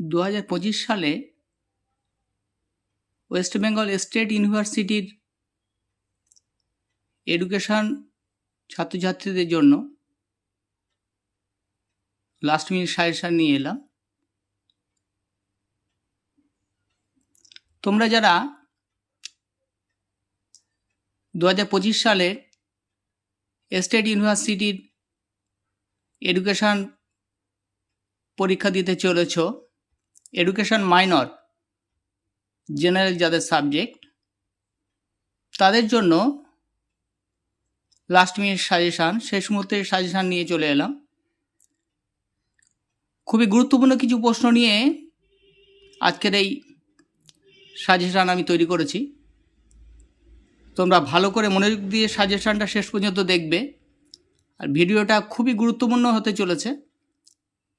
দু হাজার পঁচিশ সালে ওয়েস্ট বেঙ্গল স্টেট ইউনিভার্সিটির এডুকেশন ছাত্রছাত্রীদের জন্য লাস্ট মিনিট সাজেশান নিয়ে এলাম। তোমরা যারা দু হাজার পঁচিশ সালে স্টেট ইউনিভার্সিটির এডুকেশন পরীক্ষা দিতে চলেছ এডুকেশন মাইনর জেনারেল যাদের সাবজেক্ট তাদের জন্য লাস্ট মিনিট সাজেশান শেষ মুহূর্তের সাজেশান নিয়ে চলে এলাম। খুবই গুরুত্বপূর্ণ কিছু প্রশ্ন নিয়ে আজকের এই সাজেশান আমি তৈরি করেছি। তোমরা ভালো করে মনোযোগ দিয়ে সাজেশানটা শেষ পর্যন্ত দেখবে। আর ভিডিওটা খুবই গুরুত্বপূর্ণ হতে চলেছে।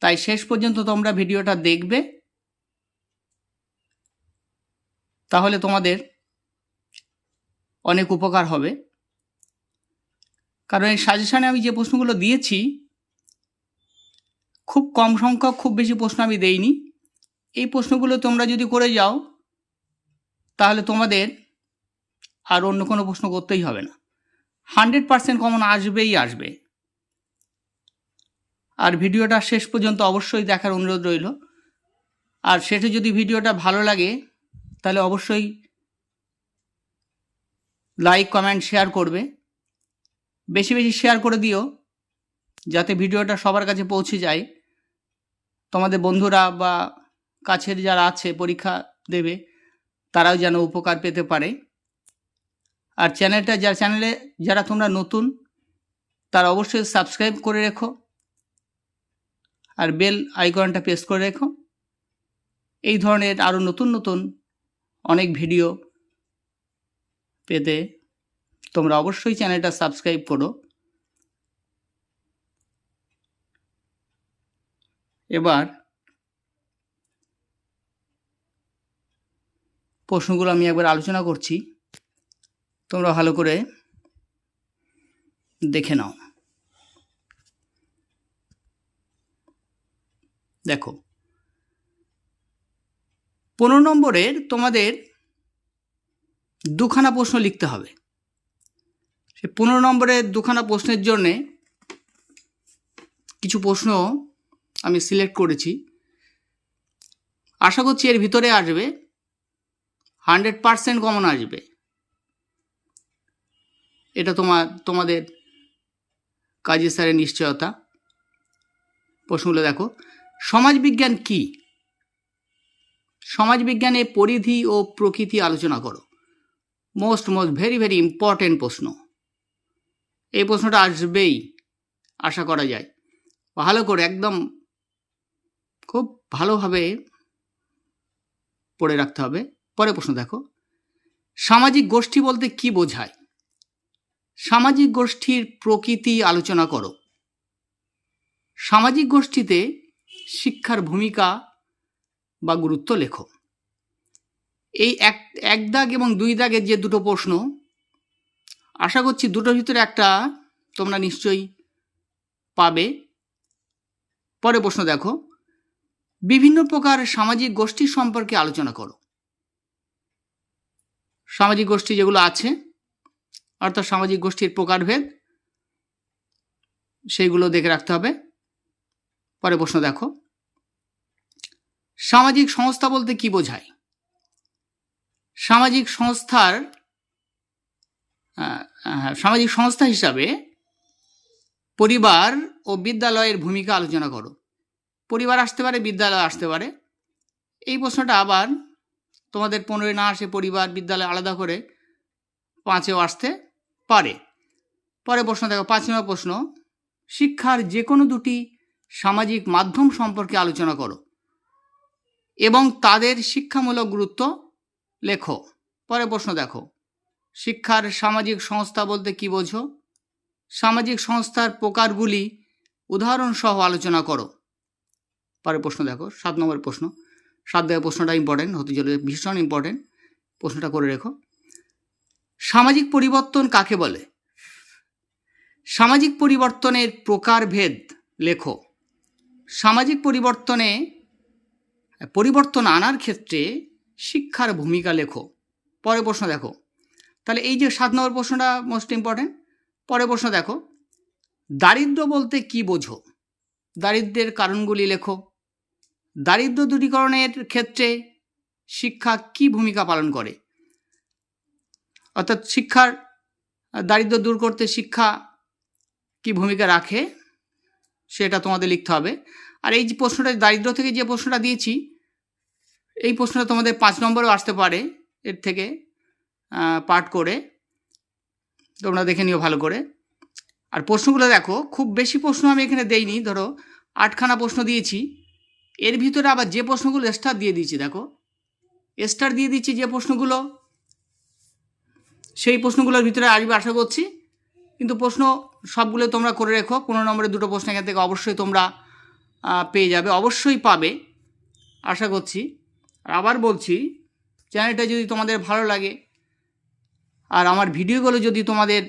তাই শেষ পর্যন্ত তোমরা ভিডিওটা দেখবে। তাহলে তোমাদের অনেক উপকার হবে। কারণ এই সাজেশানে আমি যে প্রশ্নগুলো দিয়েছি, খুব কম সংখ্যক খুব বেশি প্রশ্ন আমি দেইনি। এই প্রশ্নগুলো তোমরা যদি করে যাও, তাহলে তোমাদের আর অন্য কোনো প্রশ্ন করতেই হবে না। হান্ড্রেড পার্সেন্ট কমন আসবেই আসবে। আর ভিডিওটা শেষ পর্যন্ত অবশ্যই দেখার অনুরোধ রইল। আর সেটা যদি ভিডিওটা ভালো লাগে তাহলে অবশ্যই লাইক কমেন্ট শেয়ার করবে। বেশি বেশি শেয়ার করে দিও, যাতে ভিডিওটা সবার কাছে পৌঁছে যায়। তোমাদের বন্ধুরা বা কাছের যারা আছে, পরীক্ষা দেবে, তারাও যেন উপকার পেতে পারে। আর চ্যানেলটা, যার চ্যানেলে যারা তোমরা নতুন, তারা অবশ্যই সাবস্ক্রাইব করে রেখো। আর বেল আইকনটা প্রেস করে রেখো। এই ধরনের আরও নতুন নতুন অনেক ভিডিও পেতে, তোমরা অবশ্যই চ্যানেলটা সাবস্ক্রাইব করো। এবার প্রশ্নগুলো আমি একবার আলোচনা করছি। তোমরা ভালো করে দেখে নাও। দেখো পনেরো নম্বরের তোমাদের দুখানা প্রশ্ন লিখতে হবে। সে পনেরো নম্বরের দুখানা প্রশ্নের জন্যে কিছু প্রশ্ন আমি সিলেক্ট করেছি। আশা করছি এর ভিতরে আসবে। হান্ড্রেড পারসেন্ট কমন আসবে। এটা তোমার তোমাদের কাজী স্যারের নিশ্চয়তা। প্রশ্নগুলো দেখো। সমাজবিজ্ঞান কি? সমাজবিজ্ঞানে পরিধি ও প্রকৃতি আলোচনা করো। Most most very very important প্রশ্ন। এই প্রশ্নটা আসবেই, আশা করা যায়। ভালো করে, একদম খুব ভালোভাবে পড়ে রাখতে হবে। পরে প্রশ্ন দেখো। সামাজিক গোষ্ঠী বলতে কি বোঝায়? সামাজিক গোষ্ঠীর প্রকৃতি আলোচনা করো। সামাজিক গোষ্ঠীতে শিক্ষার ভূমিকা বা গুরুত্ব লেখো। এই এক এক দাগ এবং দুই দাগের যে দুটো প্রশ্ন, আশা করছি দুটোর ভিতরে একটা তোমরা নিশ্চয়ই পাবে। পরে প্রশ্ন দেখো, বিভিন্ন প্রকার সামাজিক গোষ্ঠী সম্পর্কে আলোচনা করো। সামাজিক গোষ্ঠী যেগুলো আছে, অর্থাৎ সামাজিক গোষ্ঠীর প্রকারভেদ, সেইগুলো দেখে রাখতে হবে। পরে প্রশ্ন দেখো। সামাজিক সংস্থা বলতে কি বোঝায়? সামাজিক সংস্থার সামাজিক সংস্থা হিসাবে পরিবার ও বিদ্যালয়ের ভূমিকা আলোচনা করো। পরিবার আসতে পারে, বিদ্যালয় আসতে পারে। এই প্রশ্নটা আবার তোমাদের পনেরোই না আসে পরিবার, বিদ্যালয় আলাদা করে পাঁচেও আসতে পারে। পরে প্রশ্ন দেখো পাঁচ নম্বর প্রশ্ন, শিক্ষার যে কোনো দুটি সামাজিক মাধ্যম সম্পর্কে আলোচনা করো। এবং তাদের শিক্ষামূলক গুরুত্ব লেখো। পরে প্রশ্ন দেখো। শিক্ষার সামাজিক সংস্থা বলতে কি বোঝো? সামাজিক সংস্থার প্রকারগুলি উদাহরণসহ আলোচনা করো। পরে প্রশ্ন দেখো, সাত নম্বর প্রশ্ন। সাত দেওয়ার প্রশ্নটা ইম্পর্টেন্ট হতে চলে ভীষণ ইম্পর্টেন্ট প্রশ্নটা করে রেখো। সামাজিক পরিবর্তন কাকে বলে? সামাজিক পরিবর্তনের প্রকারভেদ লেখো। সামাজিক পরিবর্তনে পরিবর্তন আনার ক্ষেত্রে শিক্ষার ভূমিকা লেখো। পরের প্রশ্ন দেখো। তাহলে এই যে সাত নম্বর প্রশ্নটা মোস্ট ইম্পর্টেন্ট পরের প্রশ্ন দেখো। দারিদ্র বলতে কি বোঝো? দারিদ্র্যের কারণগুলি লেখো। দারিদ্র দূরীকরণের ক্ষেত্রে শিক্ষা কি ভূমিকা পালন করে? অর্থাৎ শিক্ষার দারিদ্র দূর করতে শিক্ষা কি ভূমিকা রাখে, সেটা তোমাদের লিখতে হবে। আর এই যে প্রশ্নটা দারিদ্র থেকে যে প্রশ্নটা দিয়েছি এই প্রশ্নটা তোমাদের পাঁচ নম্বরেও আসতে পারে এর থেকে পাঠ করে। তোমরা দেখে নিও ভালো করে। আর প্রশ্নগুলো দেখো, খুব বেশি প্রশ্ন আমি এখানে দেইনি, ধরো আটখানা প্রশ্ন দিয়েছি। এর ভিতরে আবার যে প্রশ্নগুলো স্টার দিয়ে দিয়েছি, দেখো। স্টার দিয়ে দিচ্ছি যে প্রশ্নগুলো, সেই প্রশ্নগুলোর ভিতরে আসবে আশা করছি। কিন্তু প্রশ্ন সবগুলো তোমরা করে রেখো, পনেরো নম্বরে দুটো প্রশ্ন এখান থেকে অবশ্যই তোমরা পেয়ে যাবে, অবশ্যই পাবে, আশা করছি। আর আবার বলছি, চ্যানেলটা যদি তোমাদের ভালো লাগে, আর আমার ভিডিওগুলো যদি তোমাদের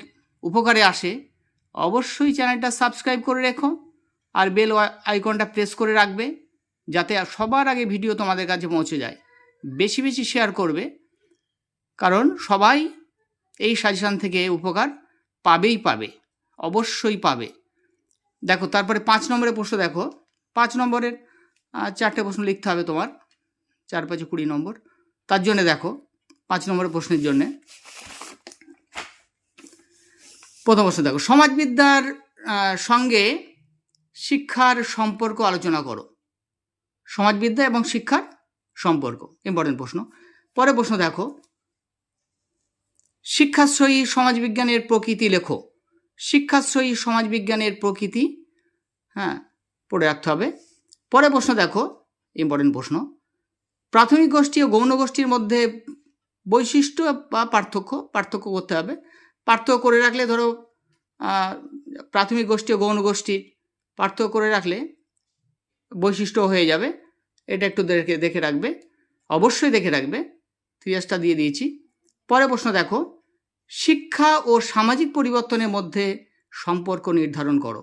উপকারে আসে, অবশ্যই চ্যানেলটা সাবস্ক্রাইব করে রেখো, আর বেল আইকনটা প্রেস করে রাখবে, যাতে সবার আগে ভিডিও তোমাদের কাছে পৌঁছে যায়। বেশি বেশি শেয়ার করবে, কারণ সবাই এই সাজেশান থেকে উপকার পাবেই পাবে, অবশ্যই পাবে। দেখো, তারপরে পাঁচ নম্বরের প্রশ্ন দেখো, পাঁচ নম্বরের চারটে প্রশ্ন লিখতে হবে তোমার। চার পাঁচে কুড়ি নম্বর। তার জন্য দেখো, পাঁচ নম্বরের প্রশ্নের জন্যে। প্রথম প্রশ্ন দেখো, সমাজবিদ্যার সঙ্গে শিক্ষার সম্পর্ক আলোচনা করো। সমাজবিদ্যা এবং শিক্ষার সম্পর্ক ইম্পর্টেন্ট প্রশ্ন। পরের প্রশ্ন দেখো, শিক্ষাশ্রয়ী সমাজবিজ্ঞানের প্রকৃতি লেখো। শিক্ষাশ্রয়ী সমাজবিজ্ঞানের প্রকৃতি হ্যাঁ পড়ে রাখতে হবে। পরের প্রশ্ন দেখো ইম্পর্টেন্ট প্রশ্ন। প্রাথমিক গোষ্ঠী ও গৌণ গোষ্ঠীর মধ্যে বৈশিষ্ট্য বা পার্থক্য পার্থক্য করতে হবে। পার্থক্য করে রাখলে ধরো প্রাথমিক গোষ্ঠী ও গৌণ গোষ্ঠীর পার্থক্য করে রাখলে বৈশিষ্ট্য হয়ে যাবে। এটা একটু দেখে দেখে রাখবে। অবশ্যই দেখে রাখবে। থ্রিয়াসটা দিয়ে দিয়েছি। পরে প্রশ্ন দেখো। শিক্ষা ও সামাজিক পরিবর্তনের মধ্যে সম্পর্ক নির্ধারণ করো।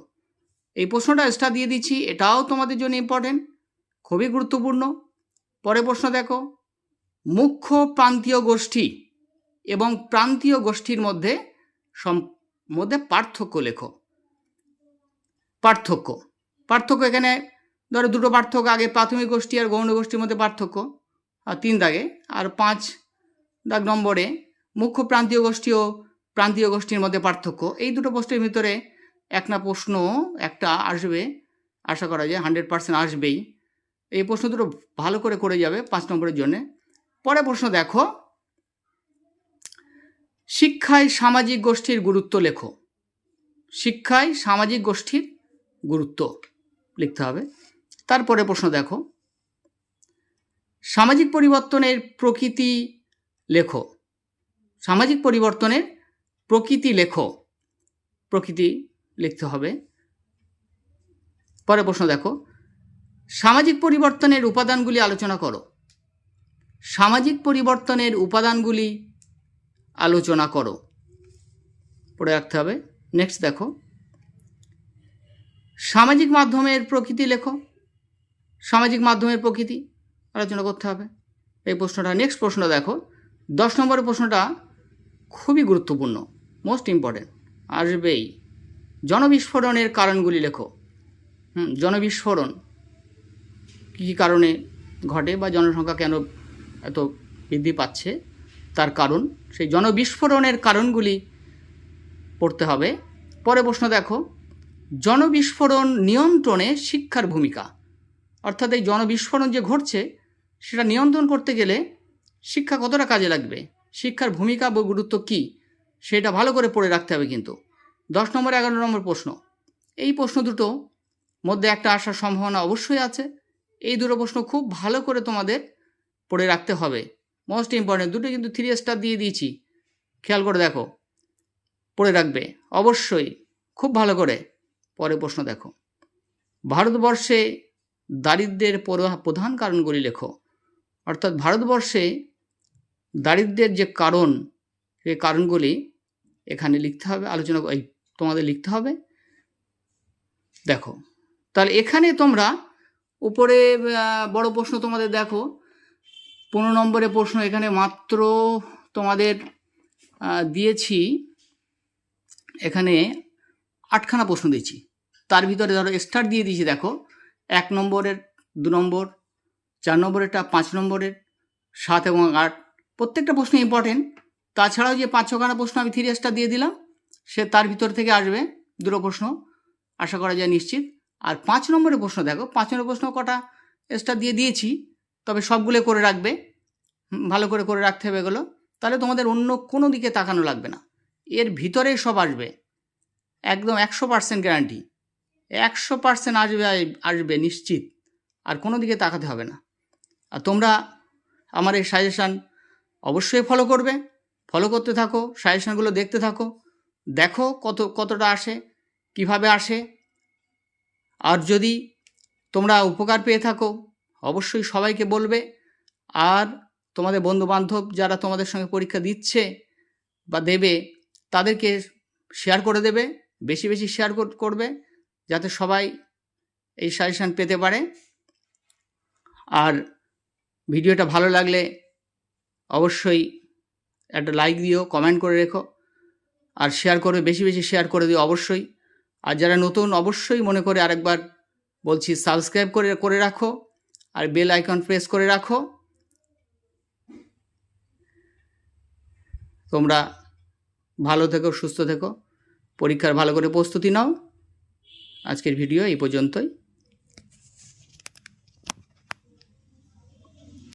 এই প্রশ্নটা এক্সট্রা দিয়ে দিচ্ছি। এটাও তোমাদের জন্য ইম্পর্টেন্ট খুবই গুরুত্বপূর্ণ। পরের প্রশ্ন দেখো। মুখ্য প্রান্তীয় গোষ্ঠী এবং প্রান্তীয় গোষ্ঠীর মধ্যে মধ্যে পার্থক্য লেখো। পার্থক্য। পার্থক্য এখানে ধরো দুটো পার্থক্য, আগে প্রাথমিক গোষ্ঠী আর গৌণ গোষ্ঠীর মধ্যে পার্থক্য, আর তিন দাগে, আর পাঁচ দাগ নম্বরে মুখ্য প্রান্তীয় গোষ্ঠী ও প্রান্তীয় গোষ্ঠীর মধ্যে পার্থক্য। এই দুটো প্রশ্নের ভিতরে এক না প্রশ্ন, একটা আসবে। আশা করা যায় হান্ড্রেড পার্সেন্ট আসবেই। এই প্রশ্ন দুটো ভালো করে করে যাবে পাঁচ নম্বরের জন্যে। পরে প্রশ্ন দেখো। শিক্ষায় সামাজিক গোষ্ঠীর গুরুত্ব লেখো। শিক্ষায় সামাজিক গোষ্ঠীর গুরুত্ব লিখতে হবে। তারপরে প্রশ্ন দেখো। সামাজিক পরিবর্তনের প্রকৃতি লেখো। সামাজিক পরিবর্তনের প্রকৃতি লেখো। প্রকৃতি লিখতে হবে। পরে প্রশ্ন দেখো। সামাজিক পরিবর্তনের উপাদানগুলি আলোচনা করো। সামাজিক পরিবর্তনের উপাদানগুলি আলোচনা করো। পড়ে রাখতে হবে। নেক্সট দেখো। সামাজিক মাধ্যমের প্রকৃতি লেখো। সামাজিক মাধ্যমের প্রকৃতি আলোচনা করতে হবে। এই প্রশ্নটা নেক্সট প্রশ্ন দেখো। দশ নম্বরের প্রশ্নটা খুবই গুরুত্বপূর্ণ মোস্ট ইম্পর্টেন্ট আসবেই। জনবিস্ফোরণের কারণগুলি লেখো। হুম, জনবিস্ফোরণ। কী কারণে ঘটে বা জনসংখ্যা কেন এত বৃদ্ধি পাচ্ছে, তার কারণ, সেই জনবিস্ফোরণের কারণগুলি পড়তে হবে। পরে প্রশ্ন দেখো, জনবিস্ফোরণ নিয়ন্ত্রণে শিক্ষার ভূমিকা। অর্থাৎ এই জনবিস্ফোরণ যে ঘটছে, সেটা নিয়ন্ত্রণ করতে গেলে শিক্ষা কতটা কাজে লাগবে? শিক্ষার ভূমিকা বা গুরুত্ব কী? সেটা ভালো করে পড়ে রাখতে হবে কিন্তু। দশ নম্বর, এগারো নম্বর প্রশ্ন। এই প্রশ্ন দুটো মধ্যে একটা আসার সম্ভাবনা অবশ্যই আছে। এই দুটো প্রশ্ন খুব ভালো করে তোমাদের পড়ে রাখতে হবে। মোস্ট ইম্পর্টেন্ট দুটো কিন্তু থ্রি স্টার দিয়ে দিয়েছি। খেয়াল করে দেখো। পড়ে রাখবে। অবশ্যই খুব ভালো করে পরে প্রশ্ন দেখো। ভারতবর্ষে দারিদ্র্যের পর- প্রধান কারণগুলি লেখো। অর্থাৎ ভারতবর্ষে দারিদ্র্যের যে কারণ সেই কারণগুলি এখানে লিখতে হবে, আলোচনা তোমাদের লিখতে হবে। দেখো। তাহলে এখানে তোমরা উপরে বড় প্রশ্ন তোমাদের দেখো। পনেরো নম্বরের প্রশ্ন এখানে মাত্র তোমাদের দিয়েছি। এখানে আটখানা প্রশ্ন দিয়েছি। তার ভিতরে ধরো স্টার দিয়ে দিয়েছি, দেখো। এক নম্বরের, দু নম্বর, চার নম্বরেরটা, পাঁচ নম্বরের, সাত এবং আট। প্রত্যেকটা প্রশ্ন ইম্পর্টেন্ট তাছাড়াও যে পাঁচ ছখানা প্রশ্ন আমি থ্রি স্টার দিয়ে দিলাম, সে তার ভিতর থেকে আসবে দুটো প্রশ্ন। আশা করা যায় নিশ্চিত। আর পাঁচ নম্বরের প্রশ্ন দেখো, পাঁচ নম্বর প্রশ্ন কটা? স্টার দিয়ে দিয়েছি, তবে সবগুলো করে রাখবে। ভালো করে করে রাখতে হবে এগুলো। তাহলে তোমাদের অন্য কোনো দিকে তাকানো লাগবে না। এর ভিতরেই সব আসবে। একদম একশো পার্সেন্ট গ্যারান্টি একশো পার্সেন্ট আসবে আসবে নিশ্চিত। আর কোনো দিকে তাকাতে হবে না। আর তোমরা আমার এই সাজেশান অবশ্যই ফলো করবে। ফলো করতে থাকো সাজেশানগুলো দেখতে থাকো। দেখো কত, কতটা আসে, কীভাবে আসে। আর যদি তোমরা উপকার পেয়ে থাকো, অবশ্যই সবাইকে বলবে। আর তোমাদের বন্ধু বান্ধব যারা তোমাদের সঙ্গে পরীক্ষা দিচ্ছে বা দেবে, তাদেরকে শেয়ার করে দেবে, বেশি বেশি শেয়ার করবে, যাতে সবাই এই সাজেশান পেতে পারে। আর ভিডিওটা ভালো লাগলে অবশ্যই একটা লাইক দিও কমেন্ট করে রেখো। আর শেয়ার করবে, বেশি বেশি শেয়ার করে দিও, অবশ্যই। আর যারা নতুন, অবশ্যই মনে করে আরেকবার বলছি সাবস্ক্রাইব করে করে রাখো আর বেল আইকন প্রেস করে রাখো। তোমরা ভালো থেকো, সুস্থ থেকো, পরীক্ষার ভালো করে প্রস্তুতি নাও। আজকের ভিডিও এই পর্যন্তই।